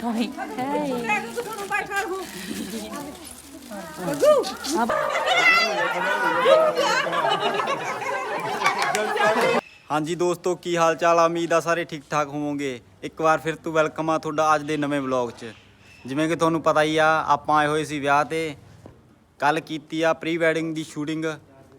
Thôi, ਹਾਂਜੀ ਦੋਸਤੋ ਕੀ ਹਾਲ ਚਾਲ ਆ? ਉਮੀਦ ਆ ਸਾਰੇ ਠੀਕ ਠਾਕ ਹੋਵੋਗੇ। ਇੱਕ ਵਾਰ ਫਿਰ ਤੋਂ ਵੈਲਕਮ ਆ ਤੁਹਾਡਾ ਅੱਜ ਦੇ ਨਵੇਂ ਵਲੌਗ 'ਚ। ਜਿਵੇਂ ਕਿ ਤੁਹਾਨੂੰ ਪਤਾ ਹੀ ਆ ਆਪਾਂ ਆਏ ਹੋਏ ਸੀ ਵਿਆਹ ਤੇ। ਕੱਲ ਕੀਤੀ ਆ ਪ੍ਰੀ ਵੈਡਿੰਗ ਦੀ ਸ਼ੂਟਿੰਗ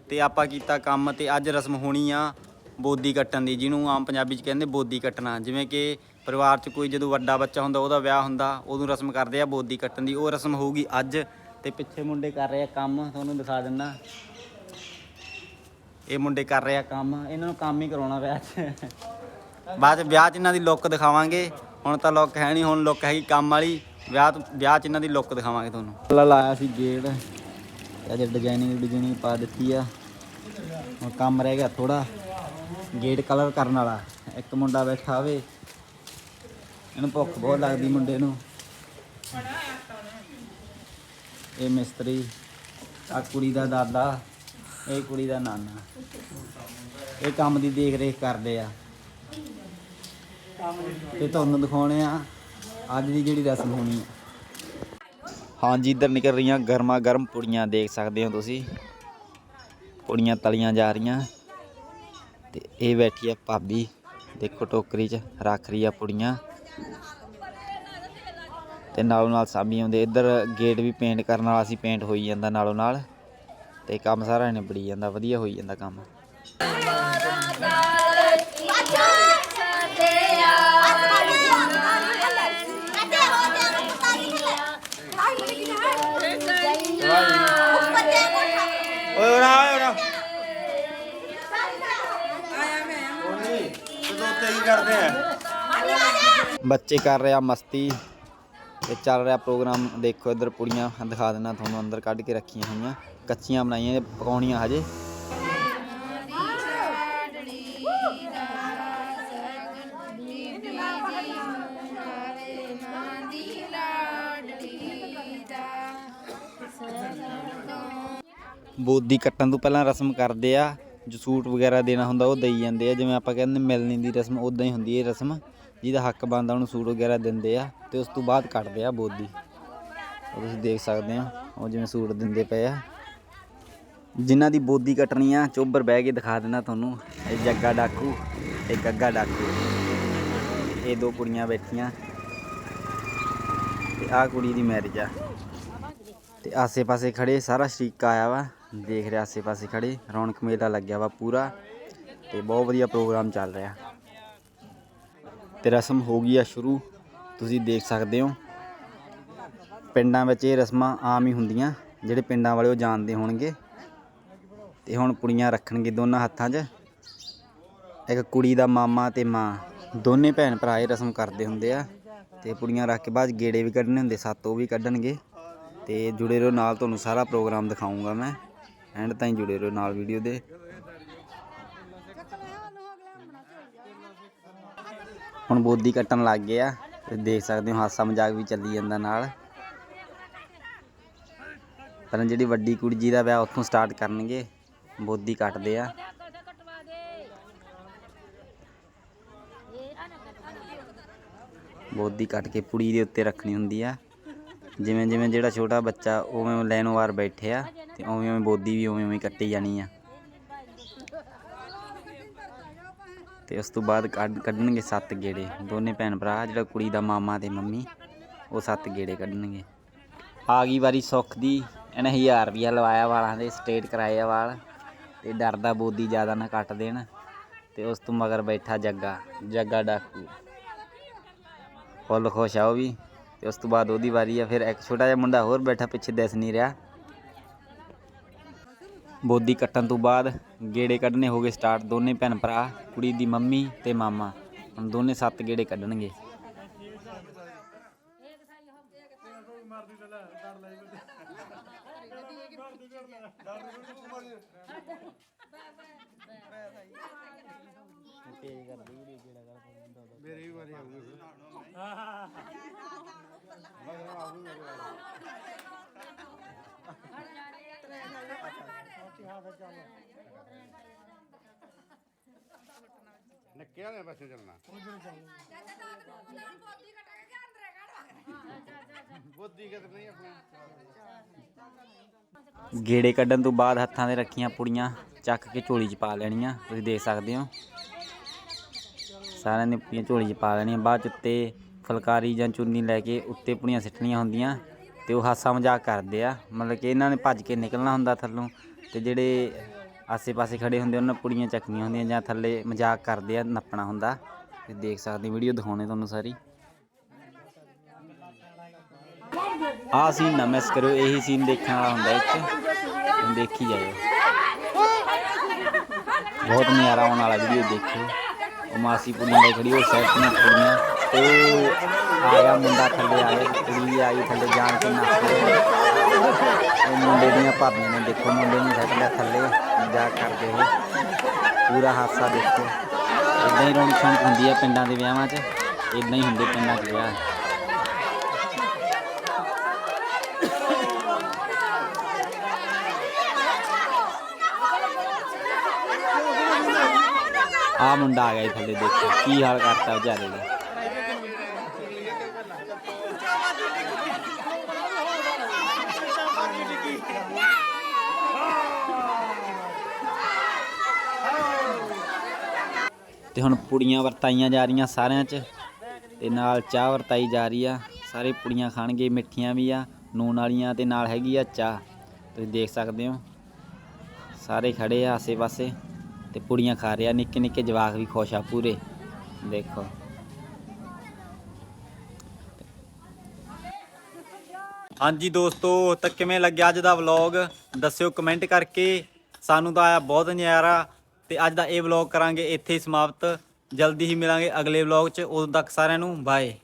ਤੇ ਆਪਾਂ ਕੀਤਾ ਕੰਮ ਤੇ ਅੱਜ ਰਸਮ ਹੋਣੀ ਆ। ਬੋਦੀ ਕੱਟਣ ਦੀ, ਜਿਹਨੂੰ ਆਮ ਪੰਜਾਬੀ 'ਚ ਕਹਿੰਦੇ ਬੋਦੀ ਕੱਟਣਾ। ਜਿਵੇਂ ਕਿ ਪਰਿਵਾਰ 'ਚ ਕੋਈ ਜਦੋਂ ਵੱਡਾ ਬੱਚਾ ਹੁੰਦਾ, ਉਹਦਾ ਵਿਆਹ ਹੁੰਦਾ ਉਦੋਂ ਰਸਮ ਕਰਦੇ ਆ ਬੋਦੀ ਕੱਟਣ ਦੀ, ਉਹ ਰਸਮ ਹੋਊਗੀ ਅੱਜ। ਤੇ ਪਿੱਛੇ ਮੁੰਡੇ ਕਰ ਰਹੇ ਆ ਕੰਮ, ਤੁਹਾਨੂੰ ਦਿਖਾ ਦਿੰਦਾ। ਇਹ ਮੁੰਡੇ ਕਰ ਰਹੇ ਆ ਕੰਮ, ਇਹਨਾਂ ਨੂੰ ਕੰਮ ਹੀ ਕਰਾਉਣਾ ਵਿਆਹ 'ਚ। ਬਾਅਦ 'ਚ ਵਿਆਹ 'ਚ ਇਹਨਾਂ ਦੀ ਲੁੱਕ ਦਿਖਾਵਾਂਗੇ। ਹੁਣ ਤਾਂ ਲੁੱਕ ਹੈ ਨਹੀਂ ਹੁਣ ਲੁੱਕ ਹੈਗੀ ਕੰਮ ਵਾਲੀ। ਵਿਆਹ ਵਿਆਹ 'ਚ ਇਹਨਾਂ ਦੀ ਲੁੱਕ ਦਿਖਾਵਾਂਗੇ ਤੁਹਾਨੂੰ। ਪਹਿਲਾਂ ਲਾਇਆ ਸੀ ਗੇਟ ਤੇ ਅੱਜ ਡਿਜ਼ਾਈਨਿੰਗ ਡਿਜ਼ਾਈਨਿੰਗ ਪਾ ਦਿੱਤੀ ਆ। ਹੁਣ ਕੰਮ ਰਹਿ ਗਿਆ ਥੋੜਾ ਗੇਟ ਕਲਰ ਕਰਨ ਵਾਲਾ। ਇੱਕ ਮੁੰਡਾ ਬੈਠਾ ਹੋਵੇ। ਇਹਨੂੰ ਭੁੱਖ ਬਹੁਤ ਲੱਗਦੀ ਮੁੰਡੇ ਨੂੰ। ਇਹ ਮਿਸਤਰੀ ਆ ਕੁੜੀ ਦਾ ਦਾਦਾ, ਇਹ ਕੁੜੀ ਦਾ ਨਾਨਾ। ਇਹ ਕੰਮ ਦੀ ਦੇਖ ਰੇਖ ਕਰਦੇ ਆ। ਤੇ ਤੁਹਾਨੂੰ ਦਿਖਾਉਣੇ ਆ, ਅੱਜ ਦੀ ਜਿਹੜੀ ਰਸਮ ਹੋਣੀ ਆ। ਹਾਂਜੀ, ਇੱਧਰ ਨਿਕਲ ਰਹੀਆਂ ਗਰਮਾ ਗਰਮ ਪੁੜੀਆਂ, ਦੇਖ ਸਕਦੇ ਹੋ ਤੁਸੀਂ। ਪੁੜੀਆਂ ਤਲੀਆਂ ਜਾ ਰਹੀਆਂ। ਤੇ ਇਹ ਬੈਠੀ ਆ ਭਾਬੀ, ਦੇਖੋ ਟੋਕਰੀ 'ਚ ਰੱਖ ਰਹੀ ਆ ਪੁੜੀਆਂ। ਤੇ ਨਾਲੋਂ ਨਾਲ ਸਾਮੀ ਆਉਂਦੇ, ਇੱਧਰ ਗੇਟ ਵੀ ਪੇਂਟ ਕਰਨ ਵਾਲਾ ਸੀ ਪੇਂਟ ਹੋਈ ਜਾਂਦਾ ਨਾਲੋਂ ਨਾਲ। ਤੇ ਕੰਮ ਸਾਰਾ ਨਿਬੜੀ ਜਾਂਦਾ, ਵਧੀਆ ਹੋਈ ਜਾਂਦਾ ਕੰਮ। ਬੱਚੇ ਕਰ ਰਿਹਾ ਮਸਤੀ ਤੇ ਚੱਲ ਰਿਹਾ ਪ੍ਰੋਗਰਾਮ। ਦੇਖੋ ਇੱਧਰ ਪੁੜੀਆਂ, ਦਿਖਾ ਦਿੰਦਾ ਤੁਹਾਨੂੰ ਅੰਦਰ ਕੱਢ ਕੇ ਰੱਖੀਆਂ ਹੋਈਆਂ। ਕੱਚੀਆਂ ਬਣਾਈਆਂ ਪਕਾਉਣੀਆਂ ਹਜੇ। ਬੋਦੀ ਕੱਟਣ ਤੋਂ ਪਹਿਲਾਂ ਰਸਮ ਕਰਦੇ ਆ। ਸੂਟ ਵਗੈਰਾ ਦੇਣਾ ਹੁੰਦਾ ਉਹ ਦੇਈ ਜਾਂਦੇ ਆ। ਜਿਵੇਂ ਆਪਾਂ ਕਹਿੰਦੇ ਮਿਲਣੀ ਦੀ ਰਸਮ ਉਦਾਂ ਹੀ ਹੁੰਦੀ ਹੈ ਇਹ ਰਸਮ। ਜਿਹਦਾ ਹੱਕ ਬਣਦਾ ਉਹਨੂੰ ਸੂਟ ਵਗੈਰਾ ਦਿੰਦੇ ਆ ਤੇ ਉਸ ਤੋਂ ਬਾਅਦ ਕੱਟਦੇ ਆ ਬੋਦੀ। ਉਹ ਤੁਸੀਂ ਦੇਖ ਸਕਦੇ ਆ, ਉਹ ਜਿਵੇਂ ਸੂਟ ਦਿੰਦੇ ਪਏ ਆ। ਜਿਨ੍ਹਾਂ ਦੀ ਬੋਦੀ ਕੱਟਣੀ ਆ, ਚੋਬਰ ਬਹਿ ਕੇ ਦਿਖਾ ਦਿੰਦਾ ਤੁਹਾਨੂੰ। ਇਹ ਜੱਗਾ ਡਾਕੂ, ਇਹ ਗੱਗਾ ਡਾਕੂ। ਇਹ ਦੋ ਕੁੜੀਆਂ ਬੈਠੀਆਂ। ਤੇ ਆਹ ਕੁੜੀ ਦੀ ਮੈਰਿਜ ਆ। ਤੇ ਆਸੇ-ਪਾਸੇ ਖੜੇ ਸਾਰਾ ਸ਼ਰੀਕਾ ਆਇਆ ਵਾ। ਦੇਖ ਰਿਹਾ ਆਸੇ-ਪਾਸੇ ਖੜੇ, ਰੌਣਕ ਮੇਲਾ ਲੱਗਿਆ ਵਾ ਪੂਰਾ ਤੇ ਬਹੁਤ ਵਧੀਆ ਪ੍ਰੋਗਰਾਮ ਚੱਲ ਰਿਹਾ। ਤੇ ਰਸਮ ਹੋ ਗਈ ਆ ਸ਼ੁਰੂ, ਤੁਸੀਂ ਦੇਖ ਸਕਦੇ ਹੋ। ਪਿੰਡਾਂ ਵਿੱਚ ਇਹ ਰਸਮਾਂ ਆਮ ਹੀ ਹੁੰਦੀਆਂ, ਜਿਹੜੇ ਪਿੰਡਾਂ ਵਾਲੇ ਉਹ ਜਾਣਦੇ ਹੋਣਗੇ। ਤੇ ਹੁਣ ਕੁੜੀਆਂ ਰੱਖਣਗੇ ਦੋਨਾਂ ਹੱਥਾਂ 'ਚ। ਇੱਕ ਕੁੜੀ ਦਾ ਮਾਮਾ ਤੇ ਮਾਂ, ਦੋਨੇ ਭੈਣ ਭਰਾ ਇਹ ਰਸਮ ਕਰਦੇ ਹੁੰਦੇ ਆ। ਤੇ ਕੁੜੀਆਂ ਰੱਖ ਕੇ ਬਾਅਦ 'ਚ ਗੇੜੇ ਵੀ ਕੱਢਣੇ ਹੁੰਦੇ, ਸੱਤ ਉਹ ਵੀ ਕੱਢਣਗੇ। ਤੇ ਜੁੜੇ ਰਹੋ ਨਾਲ, ਤੁਹਾਨੂੰ ਸਾਰਾ ਪ੍ਰੋਗਰਾਮ ਦਿਖਾਉਂਗਾ ਮੈਂ। ਐਂਡ ਤਾਈਂ ਜੁੜੇ ਰਹੋ ਨਾਲ ਵੀਡੀਓ ਦੇ। ਹੁਣ ਬੋਦੀ ਕੱਟਣ ਲੱਗ ਗਏ ਆ ਦੇਖ ਸਕਦੇ ਹੋ ਹਾਸਾ ਮਜ਼ਾਕ ਵੀ ਚੱਲੀ ਜਾਂਦਾ ਨਾਲ। ਪਰ ਜਿਹੜੀ ਵੱਡੀ ਕੁੜੀ ਜੀ ਦਾ ਵਿਆਹ ਉੱਥੋਂ ਸਟਾਰਟ ਕਰਨਗੇ, ਬੋਦੀ ਕੱਟਦੇ ਆ। ਬੋਦੀ ਕੱਟ ਕੇ ਪੁੜੀ ਦੇ ਉੱਤੇ ਰੱਖਣੀ ਹੁੰਦੀ ਆ। ਜਿਵੇਂ ਜਿਵੇਂ ਜਿਹੜਾ ਛੋਟਾ ਬੱਚਾ ਉਵੇਂ ਲੈਨੋ ਵਾਰ ਬੈਠੇ ਆ। ਤੇ ਉਵੇਂ ਉਵੇਂ ਬੋਦੀ ਵੀ ਉਵੇਂ ਉਵੇਂ ਕੱਟੀ ਜਾਣੀ ਆ। ਤੇ ਉਸ ਤੋਂ ਬਾਅਦ ਕੱਢ ਕੱਢਣਗੇ ਸੱਤ ਗੇੜੇ। ਦੋਨੇ ਭੈਣ ਭਰਾ, ਜਿਹੜਾ ਕੁੜੀ ਦਾ ਮਾਮਾ ਤੇ ਮੰਮੀ, ਉਹ ਸੱਤ ਗੇੜੇ ਕੱਢਣਗੇ। ਆ ਗਈ ਵਾਰੀ ਸੁੱਖ ਦੀ, ਇਹਨੇ 1000 ਰੁਪਿਆ ਲਵਾਇਆ ਵਾਲਾਂ ਦੇ ਸਟੇਟ ਕਰਾਏ ਆ ਵਾਲ। ਤੇ ਡਰਦਾ ਬੋਦੀ ਜ਼ਿਆਦਾ ਨਾ ਕੱਟ ਦੇਣ। ਤੇ ਉਸ ਤੋਂ ਮਗਰ ਬੈਠਾ ਜੱਗਾ ਜੱਗਾ ਡਾਕੂ। ਫੁੱਲ ਖੁਸ਼ ਆ ਉਹ ਵੀ। ਤੇ ਉਸ ਤੋਂ ਬਾਅਦ ਉਹਦੀ ਵਾਰੀ ਆ, ਫਿਰ ਇੱਕ ਛੋਟਾ ਜਿਹਾ ਮੁੰਡਾ ਹੋਰ ਬੈਠਾ ਪਿੱਛੇ ਦਿਸ ਨਹੀਂ ਰਿਹਾ। ਬੋਦੀ ਕੱਟਣ ਤੋਂ ਬਾਅਦ ਗੇੜੇ ਕੱਢਣੇ ਹੋ ਗਏ ਸਟਾਰਟ ਦੋਨੇ ਭੈਣ ਭਰਾ, ਕੁੜੀ ਦੀ ਮੰਮੀ ਤੇ ਮਾਮਾ। ਹੁਣ ਦੋਨੇ ਸੱਤ ਗੇੜੇ ਕੱਢਣਗੇ। ਨੱਕਿਆਂ ਚੱਲਣਾ। ਗੇੜੇ ਕੱਢਣ ਤੋਂ ਬਾਅਦ ਹੱਥਾਂ ਦੇ ਰੱਖੀਆਂ ਪੁੜੀਆਂ ਚੱਕ ਕੇ ਝੋਲੀ 'ਚ ਪਾ ਲੈਣੀਆਂ ਤੁਸੀਂ ਦੇਖ ਸਕਦੇ ਹੋ। ਸਾਰਿਆਂ ਨੇ ਪੁੜੀਆਂ ਝੋਲੀ 'ਚ ਪਾ ਲੈਣੀਆਂ ਬਾਅਦ 'ਚ ਉੱਤੇ ਫੁਲਕਾਰੀ ਜਾਂ ਚੁੰਨੀ ਲੈ ਕੇ ਉੱਤੇ ਪੁੜੀਆਂ ਸਿੱਟਣੀਆਂ ਹੁੰਦੀਆਂ ਤੇ ਉਹ ਹਾਸਾ ਮਜ਼ਾਕ ਕਰਦੇ ਆ। ਮਤਲਬ ਕਿ ਇਹਨਾਂ ਨੇ ਭੱਜ ਕੇ ਨਿਕਲਣਾ ਹੁੰਦਾ ਥੱਲੋਂ। ਤੇ ਜਿਹੜੇ ਆਸੇ-ਪਾਸੇ ਖੜੇ ਹੁੰਦੇ ਉਹਨਾਂ ਨੇ ਪੁੜੀਆਂ ਚੱਕਣੀਆਂ ਹੁੰਦੀਆਂ ਜਾਂ ਥੱਲੇ ਮਜ਼ਾਕ ਕਰਦੇ ਆ, ਨੱਪਣਾ ਹੁੰਦਾ। ਤੇ ਦੇਖ ਸਕਦੇ ਵੀਡੀਓ ਦਿਖਾਉਣੇ ਤੁਹਾਨੂੰ ਸਾਰੀ। ਆਹ ਸੀਨ ਨਾ ਮਿਸ ਕਰਿਓ, ਇਹੀ ਸੀਨ ਦੇਖਣ ਵਾਲਾ ਹੁੰਦਾ ਇੱਥੇ। ਦੇਖੀ ਜਾਇਓ। ਬਹੁਤ ਨਜ਼ਾਰਾ ਆਉਣ ਵਾਲਾ ਵੀਡੀਓ ਦੇਖਿਓ। ਉਹ ਮਾਸੀ ਪੁੜੀਆਂ ਦੇ ਖੜੀ, ਉਹ ਸਾਈਡ ਦੀਆਂ ਕੁੜੀਆਂ ਤੇ ਉਹ ਮੁੰਡਾ ਥੱਲੇ ਆ ਕੁੜੀ ਵੀ ਥੱਲੇ ਜਾਣ ਕੇ ਨੱਚ ਉਹ ਮੁੰਡੇ ਦੀਆਂ ਭਾਬੀਆਂ ਨੇ ਦੇਖੋ ਮੁੰਡੇ ਨੂੰ ਸੱਟ ਲਿਆ ਥੱਲੇ ਮਜ਼ਾਕ ਕਰਦੇ ਹੋਏ ਪੂਰਾ ਹਾਸਾ ਦੇਖੋ ਇਦਾਂ ਹੀ ਰੌਣਕ ਸ਼ੌਂਕ ਹੁੰਦੀ ਹੈ ਪਿੰਡਾਂ ਦੇ ਵਿਆਹਾਂ 'ਚ ਇਦਾਂ ਹੀ ਹੁੰਦੇ ਪਿੰਡਾਂ 'ਚ ਵਿਆਹ ਆ ਮੁੰਡਾ ਆ ਗਿਆ ਜੀ ਥੱਲੇ ਦੇਖੋ ਕੀ ਹਾਲ ਕਰਤਾ ਵਿਚਾਰੇ ਦਾ ਤੇ ਹੁਣ ਪੁੜੀਆਂ ਵਰਤਾਈਆਂ ਜਾ ਰਹੀਆਂ ਸਾਰਿਆਂ 'ਚ ਤੇ ਨਾਲ ਚਾਹ ਵਰਤਾਈ ਜਾ ਰਹੀ ਆ। ਸਾਰੇ ਪੁੜੀਆਂ ਖਾਣਗੇ, ਮਿੱਠੀਆਂ ਵੀ ਆ ਨੂਨ ਵਾਲੀਆਂ ਤੇ ਨਾਲ ਹੈਗੀ ਆ ਚਾਹ। ਤੁਸੀਂ ਦੇਖ ਸਕਦੇ ਹੋ। ਸਾਰੇ ਖੜੇ ਆ ਆਸੇ-ਪਾਸੇ ਤੇ ਪੁੜੀਆਂ ਖਾ ਰਹੇ ਨਿੱਕੇ ਨਿੱਕੇ ਜਵਾਕ ਵੀ ਖੁਸ਼ ਆ ਪੂਰੇ। ਦੇਖੋ। ਹਾਂਜੀ ਦੋਸਤੋ, ਤਾਂ ਕਿਵੇਂ ਲੱਗਿਆ ਅੱਜ ਦਾ ਵਲੌਗ ਦੱਸਿਓ ਕਮੈਂਟ ਕਰਕੇ। ਸਾਨੂੰ ਤਾਂ ਆਇਆ ਬਹੁਤ ਨਜ਼ਾਰਾ। ਤੇ ਅੱਜ ਦਾ ਇਹ ਵਲੌਗ ਕਰਾਂਗੇ, ਇੱਥੇ ਹੀ ਸਮਾਪਤ। ਜਲਦੀ ਹੀ ਮਿਲਾਂਗੇ ਅਗਲੇ ਵਲੌਗ 'ਚ। ਉਦੋਂ ਤੱਕ ਸਾਰਿਆਂ ਨੂੰ ਬਾਏ